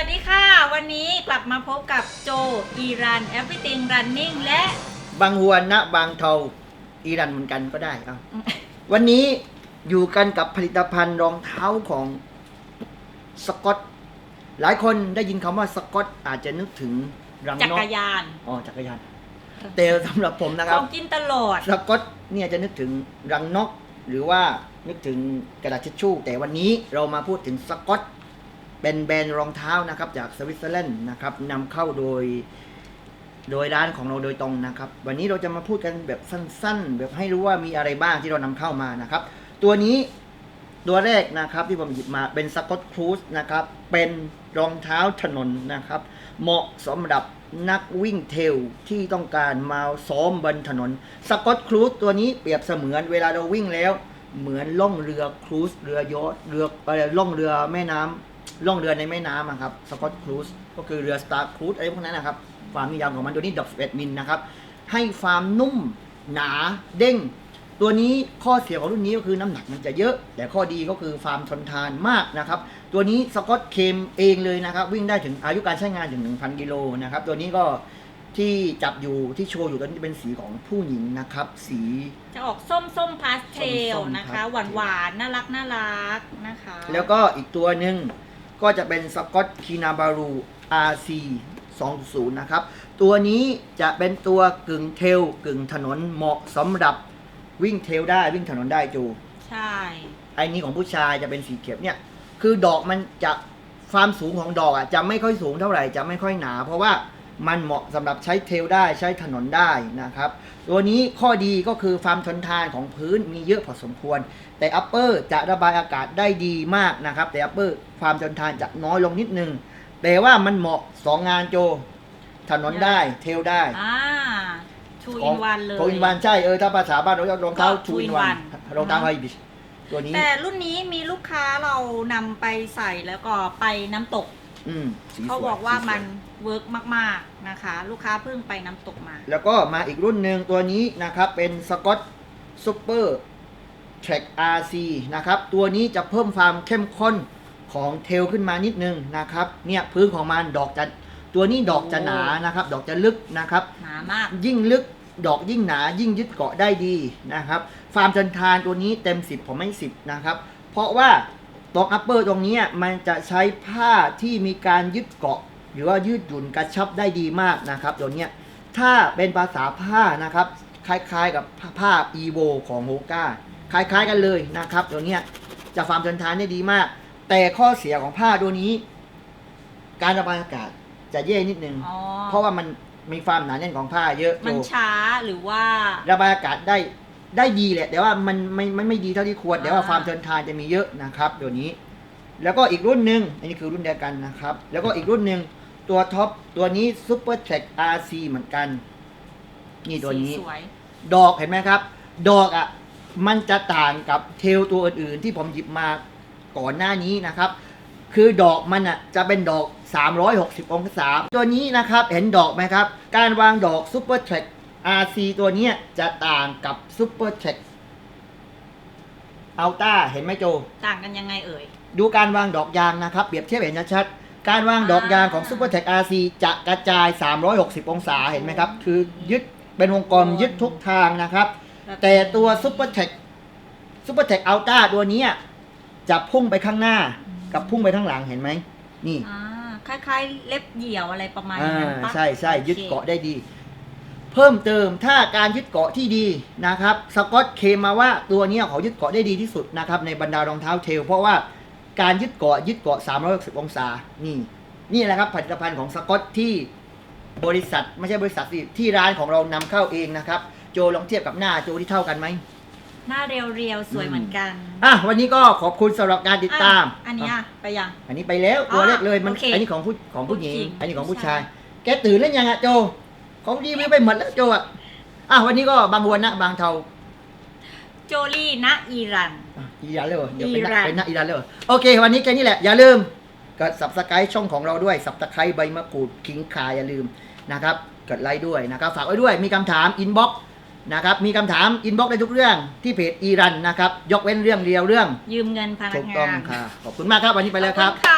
วัสดีค่ะ วันนี้กลับมาพบกับโจอีรัน Everything Running และบางฮวนนะบางเทาอีรันเหมือนกันก็ได้เอาวันนี้อยู่กันกับผลิตภัณฑ์รองเท้าของสกอต หลายคนได้ยินคำว่าสกอต อาจจะนึกถึงรังจันกกรยาน อ๋อจักรยาน แต่สำหรับผมนะขครัอบ งกินตลอด สกอตเนี่ยจะนึกถึงรังนก หรือว่านึกถึงกระดาษทิชชู่ แต่วันนี้เรามาพูดถึงสกอต เป็นแบรนด์รองเท้านะครับจากสวิตเซอร์แลนด์นะครับนำเข้าโดยโดยร้านของเราโดยตรงนะครับ วันนี้เราจะมาพูดกันแบบสั้น ๆ แบบให้รู้ว่ามีอะไรบ้างที่เรานำเข้ามานะครับ ตัวนี้ตัวแรกนะครับที่ผมหยิบมาเป็นสกอตครูซนะครับ เป็นรองเท้าถนนนะครับ เหมาะสำหรับนักวิ่งเทลที่ต้องการมาซ้อมบนถนนสกอตครูซตัวนี้เปรียบเสมือนเวลาเราวิ่งแล้ว เหมือนล่องเรือครูซเรือยอชต์เรืออะไรล่องเรือแม่น้ำ ล่องเรือในแม่น้ำอะครับสกอตครูซก็คือเรือสตาร์ครูซอะไรพวกนั้นนะครับความยาวของมันตัวนี้ดอก11มิลนะครับให้ความนุ่มหนาเด้ง ตัวนี้ข้อเสียของรุ่นนี้ก็คือน้ำหนักมันจะเยอะ แต่ข้อดีก็คือความทนทานมากนะครับ ตัวนี้สกอตเคมเองเลยนะครับ วิ่งได้ถึงอายุการใช้งานถึง 1,000กิโลนะครับ ตัวนี้ก็ที่จับอยู่ที่โชว์อยู่ตอนนี้เป็นสีของผู้หญิงนะครับ สีจะออกส้มส้มพาสเทลส้มๆนะคะพาสเทลหวานหวานๆน่ารักน่ารักนะคะ แล้วก็อีกตัวหนึ่ง ก็จะเป็นสกอตคีนาบารู RC 2.0นะครับ ตัวนี้จะเป็นตัวกึ่งเทลกึ่งถนนเหมาะสำหรับวิ่งเทลได้วิ่งถนนได้จูใช่ไอ้นี้ของผู้ชายจะเป็นสีเขียวเนี่ย คือดอกมันจะความสูงของดอกอะจะไม่ค่อยสูงเท่าไหร่จะไม่ค่อยหนา เพราะว่า มันเหมาะสำหรับใช้เทรลได้ใช้ถนนได้นะครับ ตัวนี้ข้อดีก็คือความทนทานของพื้นมีเยอะพอสมควร แต่อัปเปอร์จะระบายอากาศได้ดีมากนะครับ แต่อัปเปอร์ความทนทานจะน้อยลงนิดนึง แต่ว่ามันเหมาะสองงานโจ ถนนได้เทรลได้อ่าทูอินวันเลยทูอินวันใช่เออถ้าภาษาบ้านเราเรียกรองเท้าก็ทูอิน two in วัน one รองเท้าไฮบิชตัวนี้แต่รุ่นนี้มีลูกค้าเรานำไปใส่แล้วก็ไปน้ำตก อืมสีสวยเขาบอกว่าสีสยมันเวิร์กมากๆนะคะ ลูกค้าเพิ่งไปน้ำตกมา แล้วก็มาอีกรุ่นหนึ่งตัวนี้นะครับ เป็นสกอตซูเปอร์เทร k RC นะครับ ตัวนี้จะเพิ่มความเข้มข้นของเทลขึ้นมานิดนึงนะครับ เนี่ยพื้นของมันดอกจะตัวนี้ดอกจะหนานะครับ ดอกจะลึกนะครับ หนามาก ยิ่งลึกดอกยิ่งหนายิ่งยึดเกาะได้ดีนะครับฟาร์มทนทานตัวนี้เต็ม 10 ผมให้10นะครับเพราะว่า ตรงอัปเปอร์ตรงเนี้ยมันจะใช้ผ้าที่มีการยึดเกาะ หรือว่ายืดหยุ่นกระชับได้ดีมากนะครับตัวเนี้ยถ้าเป็นภาษาผ้านะครับ คล้ายๆกับผ้า e v o ของโฮก้าคล้ายๆกันเลยนะครับตัวเนี้ยจะฟาร์มทนทานได้ดีมาก แต่ข้อเสียของผ้าตัวนี้ การระบายอากาศจะแย่นิดนึงอ๋อเพราะว่ามันมีความหนาแน่นของผ้าเยอะมันโจช้าหรือว่าระบายอากาศได้ ได้ดีแหละ แต่ว่ามันไม่ไม่ไม่ดีเท่าที่ควรอ่าแต่ว่าความทนทานจะมีเยอะนะครับตัวนี้ แล้วก็อีกรุ่นหนึ่งอันนี้คือรุ่นเดียวกันนะครับ แล้วก็อีกรุ่นหนึ่งตัวท็อปตัวนี้ Super Track RC เหมือนกัน นี่ตัวนี้ สีสวย ดอกเห็นไหมครับ ดอกอะมันจะต่างกับเทลตัวอื่นๆที่ผมหยิบมาก่อนหน้านี้นะครับ คือดอกมันอะจะเป็นดอก 360 องศา ตัวนี้นะครับเห็นดอกไหมครับ การวางดอก Super Track RC ตัวเนี้ยจะต่างกับ Super Track Ultra เห็นไหมโจ ต่างกันยังไงเอ่ย ดูการวางดอกยางนะครับ เปรียบเทียบเห็นชัดๆการวางดอกยางของอ่า Super Tech RC จะกระจาย 360 องศาเห็นไหมครับ คือยึดเป็นวงกลมยึดทุกทางนะครับ แต่ตัว Super Tech Super Tech Ultra ตัวเนี้ยจะพุ่งไปข้างหน้ากับพุ่งไปข้างหลังเห็นไหมนี่อ่าคล้ายๆ เล็บเหยี่ยวอะไรประมาณอ่านั้นปะใช่ใช่โอคยึดเกาะได้ดีเพิ่มเติมถ้าการยึดเกาะที่ดีนะครับสกอตเคลมมาว่าตัวเนี้ยเขายึดเกาะได้ดีที่สุดนะครับในบรรดารองเท้าเทล เพราะว่าการยึดเกาะยึดเกาะ 360 องศานี่นี่แหละครับผลิตภัณฑ์ของสกอตที่บริษัท ไม่ใช่บริษัทสิที่ร้านของเรานำเข้าเองนะครับ โจลองเทียบกับหน้าโจที่เท่ากันไหม หน้าเรียวๆ สวยเหมือนกัน อะ วันนี้ก็ขอบคุณสำหรับการติดตามอะอันเนี้ยไปยัง อันนี้ไปแล้วตัวแรกเลยมันโอเคอันนี้ของผู้ของผู้หญิงผู้หญิงอันนี้ของผู้ผู้ชาชายยแกตื่นแล้วยังอะโจ ของดีไม่ไปหมดแล้วโจอะอะวันนี้ก็บางวันนะบางเทาโจลี่ณอีรัน อะอีรันเลยเหรอเดี๋ยวเป็นอีรันะนเป็นนะอีรันเลยเหรอโอเค วันนี้แค่นี้แหละ อย่าลืมกด subscribe ช่องของเราด้วย subscribe ใบมะกรูดขิงขาอย่าลืมนะครับกดไลค์ด้วยนะครับฝากไว้ด้วยมีคำถาม inbox นะครับมีคำถาม inbox ได้ทุกเรื่องที่เพจอีรันนะครับยกเว้นเรื่องเดียวเรื่องยืมเงินพนัถูกกงานต้องค่ะขอบคุณมากครับวันนี้ไปแล้วครับ ขอบคุณค่ะ